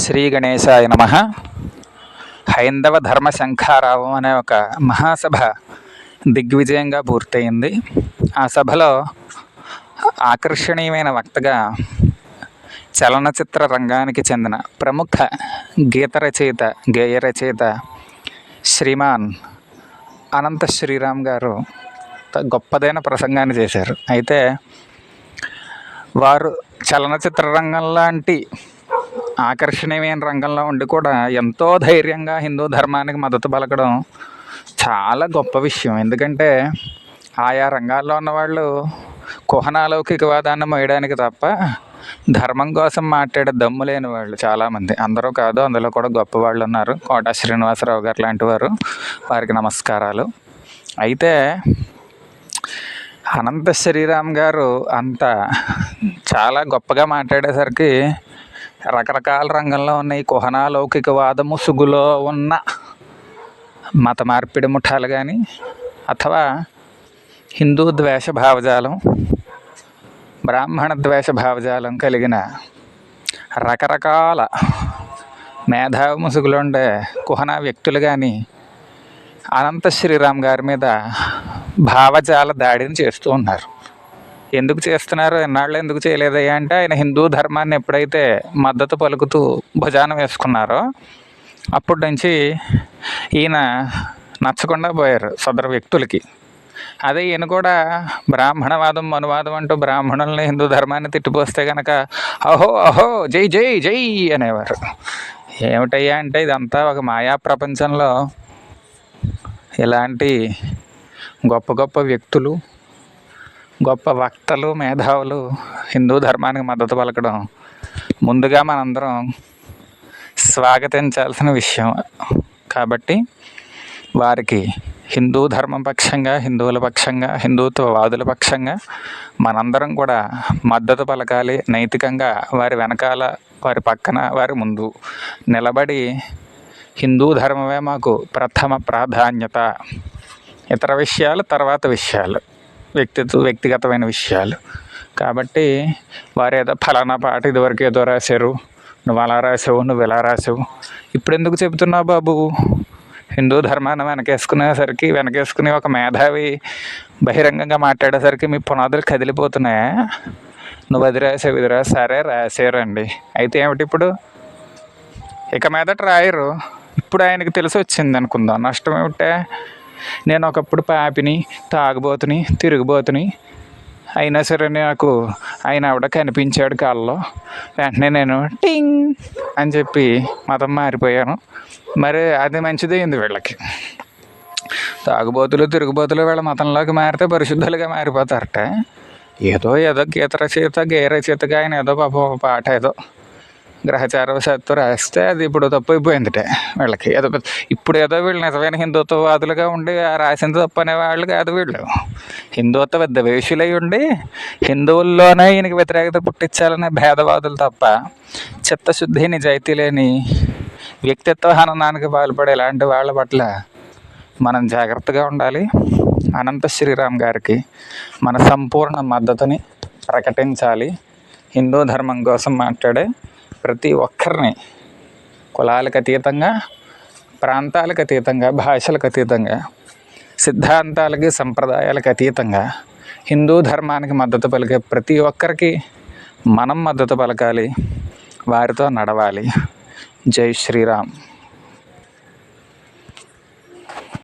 శ్రీ గణేశాయ నమ. హైందవ ధర్మ శంఖారావం అనే ఒక మహాసభ దిగ్విజయంగా పూర్తయింది. ఆ సభలో ఆకర్షణీయమైన వక్తగా చలనచిత్ర రంగానికి చెందిన ప్రముఖ గీత రచయిత గేయ రచయిత శ్రీమాన్ అనంత శ్రీరామ్ గారు గొప్పదైన ప్రసంగాన్ని చేశారు. అయితే వారు చలనచిత్ర రంగం లాంటి ఆకర్షణీయమైన రంగంలో ఉండి కూడా ఎంతో ధైర్యంగా హిందూ ధర్మానికి మద్దతు పలకడం చాలా గొప్ప విషయం. ఎందుకంటే ఆయా రంగాల్లో ఉన్నవాళ్ళు కుహనాలౌకికవాదాన్ని మోయడానికి తప్ప ధర్మం కోసం మాట్లాడే దమ్ము లేని వాళ్ళు చాలామంది. అందరూ కాదు అందులో కూడా గొప్ప వాళ్ళు ఉన్నారు. కోట శ్రీనివాసరావు గారు లాంటి వారు. వారికి నమస్కారాలు. అయితే అనంత శ్రీరామ్ గారు అంత చాలా గొప్పగా మాట్లాడేసరికి రకరకాల రంగంలో ఉన్న ఈ కుహనాలౌకికవాద ముసుగులో ఉన్న మత మార్పిడి ముఠాలు కానీ అథవా హిందూ ద్వేష భావజాలం బ్రాహ్మణ ద్వేష భావజాలం కలిగిన రకరకాల మేధావి ముసుగులో ఉండే కుహనా వ్యక్తులు కానీ అనంత శ్రీరామ్ గారి మీద భావజాల దాడిని చేస్తూ ఉన్నారు. ఎందుకు చేస్తున్నారు? ఎన్నాళ్ళు ఎందుకు చేయలేదయ్యా అంటే ఆయన హిందూ ధర్మాన్ని ఎప్పుడైతే మద్దతు పలుకుతూ భుజాన వేసుకున్నారో అప్పటి నుంచి ఈయన నచ్చకుండా పోయారు సదరు వ్యక్తులకి. అదే ఈయన కూడా బ్రాహ్మణవాదం మనువాదం అంటూ బ్రాహ్మణుల్ని హిందూ ధర్మాన్ని తిట్టిపోస్తే కనుక అహో అహో జై జై జై అనేవారు. ఏమిటయ్యా అంటే ఇదంతా ఒక మాయా ప్రపంచంలో ఇలాంటి గొప్ప గొప్ప వ్యక్తులు గొప్ప వక్తలు మేధావులు హిందూ ధర్మానికి మద్దతు పలకడం ముందుగా మనందరం స్వాగతించాల్సిన విషయం. కాబట్టి వారికి హిందూ ధర్మం పక్షంగా హిందువుల పక్షంగా హిందుత్వవాదుల పక్షంగా మనందరం కూడా మద్దతు పలకాలి. నైతికంగా వారి వెనకాల వారి పక్కన వారి ముందు నిలబడి హిందూ ధర్మమే మాకు ప్రథమ ప్రాధాన్యత. ఇతర విషయాలు తర్వాత విషయాలు. వ్యక్తిత్వ వ్యక్తిగతమైన విషయాలు. కాబట్టి వారు ఏదో ఫలానా పాట ఇదివరకు ఏదో రాశారు. నువ్వు అలా రాసావు నువ్వు ఇలా రాసావు. ఇప్పుడు ఎందుకు చెబుతున్నావు బాబు? హిందూ ధర్మాన్ని వెనకేసుకునేసరికి వెనకేసుకుని ఒక మేధావి బహిరంగంగా మాట్లాడేసరికి మీ పునాదులు కదిలిపోతున్నాయా? నువ్వు అది రాసావు ఇది రాసావు. సరే రాశారండి. అయితే ఏమిటి ఇప్పుడు? ఇక మీదట రాయరు. ఇప్పుడు ఆయనకి తెలిసి వచ్చింది అనుకుందాం. నష్టం ఏమిటే? నేను ఒకప్పుడు పాపిని తాగుబోతుని తిరుగుబోతుని. అయినా సరే నాకు ఆయన ఆవిడ కనిపించాడు కాళ్ళలో. వెంటనే నేను టింగ్ అని చెప్పి మతం మారిపోయాను. మరి అది మంచిదైంది వీళ్ళకి. తాగుబోతులు తిరుగుబోతులు వీళ్ళ మతంలోకి మారితే పరిశుద్ధులుగా మారిపోతారట. ఏదో ఏదో గీత రచయిత గేయ రచయితగా ఆయన ఏదో పాప పాట ఏదో గ్రహచారవశాత్తు రాస్తే అది ఇప్పుడు తప్పు వీళ్ళకి. ఏదో ఇప్పుడు ఏదో వీళ్ళు నిజమైన హిందుత్వవాదులుగా ఉండి ఆ రాసింది తప్పు అనేవాళ్ళు కాదు వీళ్ళు. హిందుత్వ ద్వేషులై ఉండి హిందువుల్లోనే ఈయనకి వ్యతిరేకత పుట్టించాలనే భేదవాదులు తప్ప చిత్తశుద్ధి నిజాయితీ లేని వ్యక్తిత్వ హననానికి పాల్పడే ఇలాంటి వాళ్ళ పట్ల మనం జాగ్రత్తగా ఉండాలి. అనంత శ్రీరామ్ గారికి మన సంపూర్ణ మద్దతుని ప్రకటించాలి. హిందూ ధర్మం కోసం మాట్లాడే ప్రతి ఒక్కరిని కులాలకు అతీతంగా ప్రాంతాలకు అతీతంగా భాషలకు అతీతంగా సిద్ధాంతాలకి సంప్రదాయాలకు అతీతంగా హిందూ ధర్మానికి మద్దతు పలికే ప్రతి ఒక్కరికి మనం మద్దతు పలకాలి వారితో నడవాలి. జై శ్రీరామ్.